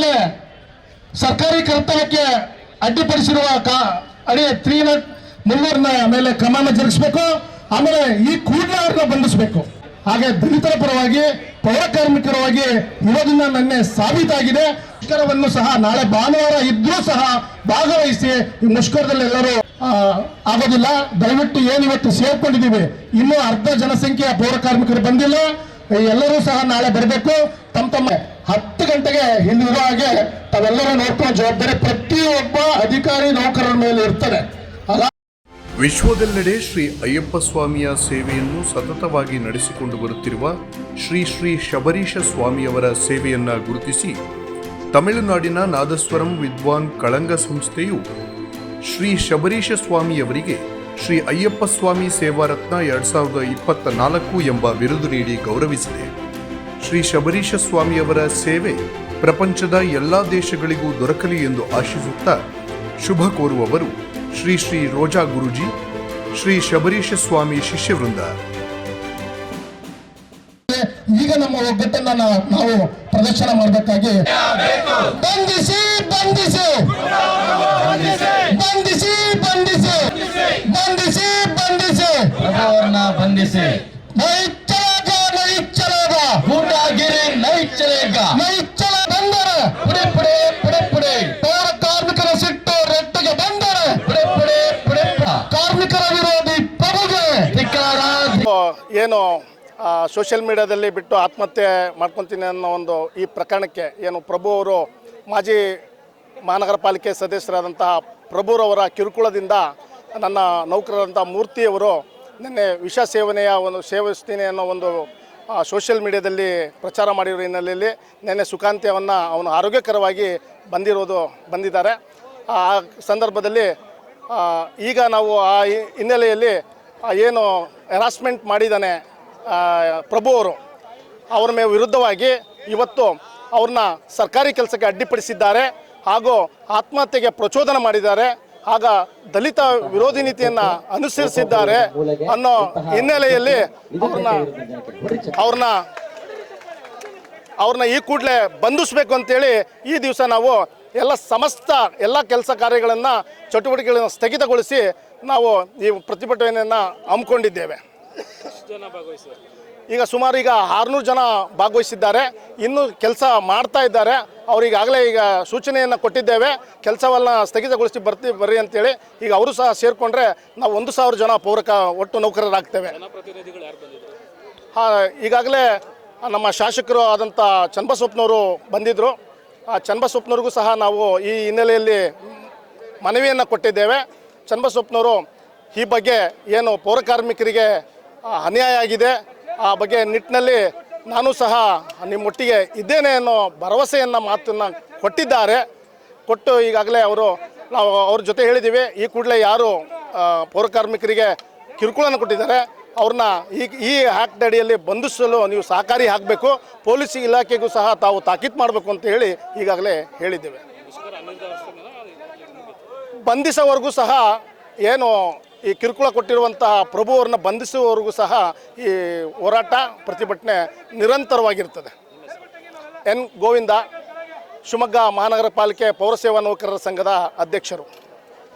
ಮೇಲೆ ಸರ್ಕಾರಿ ಕರ್ತವ್ಯಕ್ಕೆ ಅಡ್ಡಿಪಡಿಸಿರುವ ಅಡಿ ತ್ರೀ ನಾಟ್ ಮೇಲೆ ಕ್ರಮನ ಜರುಗಿಸಬೇಕು. ಆಮೇಲೆ ಈ ಕೂಡಲೇ ಅವ್ರನ್ನ ಬಂಧಿಸಬೇಕು. ಹಾಗೆ ದಲಿತರ ಪರವಾಗಿ, ಪೌರ ಕಾರ್ಮಿಕರವಾಗಿ ಇರೋದನ್ನ ನನ್ನೆ ಸಾಬೀತಾಗಿದೆ. ಮುಷ್ಕರವನ್ನು ಸಹ ನಾಳೆ ಭಾನುವಾರ ಇದ್ರೂ ಸಹ ಭಾಗವಹಿಸಿ ಈ ಮುಷ್ಕರದಲ್ಲಿ ಎಲ್ಲರೂ ಆಗೋದಿಲ್ಲ. ದಯವಿಟ್ಟು ಏನಿವತ್ತು ಸೇರ್ಕೊಂಡಿದ್ದೀವಿ? ಇನ್ನೂ ಅರ್ಧ ಜನಸಂಖ್ಯೆಯ ಪೌರ ಕಾರ್ಮಿಕರು ಬಂದಿಲ್ಲ. ಎಲ್ಲರೂ ಸಹ ನಾಳೆ ಬರಬೇಕು. ತಮ್ಮ ತಮ್ಮ ಹತ್ತು ಗಂಟೆಗೆ ಹಿಂದಿರುವ ಹಾಗೆ ತಾವೆಲ್ಲರೂ ನೋಡ್ಕೊಳ್ಳೋ ಜವಾಬ್ದಾರಿ ಪ್ರತಿಯೊಬ್ಬ ಅಧಿಕಾರಿ ನೌಕರರ ಮೇಲೆ ಇರ್ತದೆ. ವಿಶ್ವದೆಲ್ಲೆಡೆ ಶ್ರೀ ಅಯ್ಯಪ್ಪ ಸ್ವಾಮಿಯ ಸೇವೆಯನ್ನು ಸತತವಾಗಿ ನಡೆಸಿಕೊಂಡು ಬರುತ್ತಿರುವ ಶ್ರೀ ಶ್ರೀ ಶಬರೀಶ ಸ್ವಾಮಿಯವರ ಸೇವೆಯನ್ನ ಗುರುತಿಸಿ ತಮಿಳುನಾಡಿನ ನಾದಸ್ವರಂ ವಿದ್ವಾನ್ ಕಳಂಗ ಸಂಸ್ಥೆಯು ಶ್ರೀ ಶಬರೀಶ ಸ್ವಾಮಿಯವರಿಗೆ ಶ್ರೀ ಅಯ್ಯಪ್ಪ ಸ್ವಾಮಿ ಸೇವಾರತ್ನ ಎರಡ್ ಸಾವಿರದ ಇಪ್ಪತ್ತ ನಾಲ್ಕು ಎಂಬ ಬಿರುದು ನೀಡಿ ಗೌರವಿಸಿದೆ. ಶ್ರೀ ಶಬರೀಶ ಸ್ವಾಮಿಯವರ ಸೇವೆ ಪ್ರಪಂಚದ ಎಲ್ಲಾ ದೇಶಗಳಿಗೂ ದೊರಕಲಿ ಎಂದು ಆಶಿಸುತ್ತಾ ಶುಭ ಕೋರುವವರು ಶ್ರೀ ಶ್ರೀ ರೋಜಾ ಗುರುಜಿ ಶ್ರೀ ಶಬರೀಶ ಸ್ವಾಮಿ ಶಿಷ್ಯವೃಂದ. ಈಗ ನಮ್ಮ ಒಗ್ಗಟ್ಟನ್ನ ನಾವು ನಾವು ಪ್ರದರ್ಶನ ಮಾಡಬೇಕಾಗಿ. ಬಂಧಿಸಿ ಬಂಧಿಸಿ. ಬಂಧಿಸಿ ಬಂಧಿಸಿ. ಬಂಧಿಸಿ ಬಂಧಿಸಿ. ಬಂಧಿಸಿ. ಏನು ಸೋಷಿಯಲ್ ಮೀಡಿಯಾದಲ್ಲಿ ಬಿಟ್ಟು ಆತ್ಮಹತ್ಯೆ ಮಾಡ್ಕೊತೀನಿ ಅನ್ನೋ ಒಂದು ಈ ಪ್ರಕರಣಕ್ಕೆ ಏನು ಪ್ರಭು ಅವರು ಮಾಜಿ ಮಹಾನಗರ ಪಾಲಿಕೆ ಸದಸ್ಯರಾದಂತಹ ಪ್ರಭುರವರ ಕಿರುಕುಳದಿಂದ ನನ್ನ ನೌಕರರಂಥ ಮೂರ್ತಿಯವರು ನಿನ್ನೆ ವಿಷ ಸೇವನೆಯ ಒಂದು ಸೇವಿಸ್ತೀನಿ ಅನ್ನೋ ಒಂದು ಸೋಷಿಯಲ್ ಮೀಡಿಯಾದಲ್ಲಿ ಪ್ರಚಾರ ಮಾಡಿರೋ ಹಿನ್ನೆಲೆಯಲ್ಲಿ ನಿನ್ನೆ ಸುಖಾಂತ್ಯವನ್ನು ಅವನು ಆರೋಗ್ಯಕರವಾಗಿ ಬಂದಿರೋದು, ಬಂದಿದ್ದಾರೆ. ಆ ಸಂದರ್ಭದಲ್ಲಿ ಈಗ ನಾವು ಆ ಹಿನ್ನೆಲೆಯಲ್ಲಿ ಏನು ಹೆರಾಸ್ಮೆಂಟ್ ಮಾಡಿದ್ದಾನೆ ಪ್ರಭು ಅವರು, ಅವ್ರ ಮೇ ವಿರುದ್ಧವಾಗಿ ಇವತ್ತು ಅವ್ರನ್ನ ಸರ್ಕಾರಿ ಕೆಲಸಕ್ಕೆ ಅಡ್ಡಿಪಡಿಸಿದ್ದಾರೆ ಹಾಗೂ ಆತ್ಮಹತ್ಯೆಗೆ ಪ್ರಚೋದನ ಮಾಡಿದ್ದಾರೆ. ಆಗ ದಲಿತ ವಿರೋಧಿ ನೀತಿಯನ್ನು ಅನುಸರಿಸಿದ್ದಾರೆ ಅನ್ನೋ ಹಿನ್ನೆಲೆಯಲ್ಲಿ ಅವ್ರನ್ನ ಅವ್ರನ್ನ ಅವ್ರನ್ನ ಈ ಕೂಡಲೇ ಬಂಧಿಸ್ಬೇಕು ಅಂತೇಳಿ ಈ ದಿವಸ ನಾವು ಎಲ್ಲ ಸಮಸ್ತ ಎಲ್ಲ ಕೆಲಸ ಕಾರ್ಯಗಳನ್ನು ಚಟುವಟಿಕೆಗಳನ್ನು ಸ್ಥಗಿತಗೊಳಿಸಿ ನಾವು ಈ ಪ್ರತಿಭಟನೆಯನ್ನು ಹಮ್ಮಿಕೊಂಡಿದ್ದೇವೆ. ಈಗ ಸುಮಾರು ಈಗ ಆರುನೂರು ಜನ ಭಾಗವಹಿಸಿದ್ದಾರೆ. ಇನ್ನೂ ಕೆಲಸ ಮಾಡ್ತಾ ಇದ್ದಾರೆ. ಅವರಿಗಾಗಲೇ ಈಗ ಸೂಚನೆಯನ್ನು ಕೊಟ್ಟಿದ್ದೇವೆ. ಕೆಲಸವನ್ನು ಸ್ಥಗಿತಗೊಳಿಸಿ ಬರ್ತಿ, ಬರ್ರಿ ಅಂತೇಳಿ ಈಗ ಅವರು ಸಹ ಸೇರಿಕೊಂಡ್ರೆ ನಾವು ಒಂದು ಸಾವಿರ ಜನ ಪೌರಕ, ಒಟ್ಟು ನೌಕರರಾಗ್ತೇವೆ. ಹಾಂ, ಈಗಾಗಲೇ ನಮ್ಮ ಶಾಸಕರು ಆದಂಥ ಚನ್ನಬಸಪ್ಪನವರು ಬಂದಿದ್ದರು ಆ ಚನ್ನಬಸಪ್ಪನವ್ರಿಗೂ ಸಹ ನಾವು ಈ ಹಿನ್ನೆಲೆಯಲ್ಲಿ ಮನವಿಯನ್ನು ಕೊಟ್ಟಿದ್ದೇವೆ. ಚನ್ನಬಸಪ್ಪನವರು ಈ ಬಗ್ಗೆ ಏನು ಪೌರಕಾರ್ಮಿಕರಿಗೆ ಅನ್ಯಾಯ ಆಗಿದೆ. ಆ ಬಗ್ಗೆ ನಿಟ್ಟಿನಲ್ಲಿ ನಾನು ಸಹ ನಿಮ್ಮೊಟ್ಟಿಗೆ ಇದ್ದೇನೆ ಅನ್ನೋ ಭರವಸೆಯನ್ನು ಮಾತನ್ನು ಕೊಟ್ಟಿದ್ದಾರೆ. ಕೊಟ್ಟು ಈಗಾಗಲೇ ಅವರು, ನಾವು ಅವ್ರ ಜೊತೆ ಹೇಳಿದ್ದೀವಿ ಈ ಕೂಡಲೇ ಯಾರು ಪೌರಕಾರ್ಮಿಕರಿಗೆ ಪೌರ ಕಿರುಕುಳನ ಕೊಟ್ಟಿದ್ದಾರೆ. ಅವ್ರನ್ನ ಈ ಈ ಆ್ಯಕ್ಟ್ ಅಡಿಯಲ್ಲಿ ಬಂಧಿಸಲು ನೀವು ಸಹಕಾರಿ ಆಗಬೇಕು. ಪೊಲೀಸ್ ಇಲಾಖೆಗೂ ಸಹ ತಾವು ತಾಕೀತು ಮಾಡಬೇಕು ಅಂತ ಹೇಳಿ ಈಗಾಗಲೇ ಹೇಳಿದ್ದೇವೆ. ಬಂಧಿಸೋವರೆಗೂ ಸಹ ಏನು ಈ ಕಿರುಕುಳ ಕೊಟ್ಟಿರುವಂತಹ ಪ್ರಭುವರನ್ನ ಬಂಧಿಸುವವರೆಗೂ ಸಹ ಈ ಹೋರಾಟ, ಪ್ರತಿಭಟನೆ ನಿರಂತರವಾಗಿರ್ತದೆ. ಎನ್. ಗೋವಿಂದ, ಶಿವಮೊಗ್ಗ ಮಹಾನಗರ ಪಾಲಿಕೆ ಪೌರಸೇವಾ ನೌಕರರ ಸಂಘದ ಅಧ್ಯಕ್ಷರು.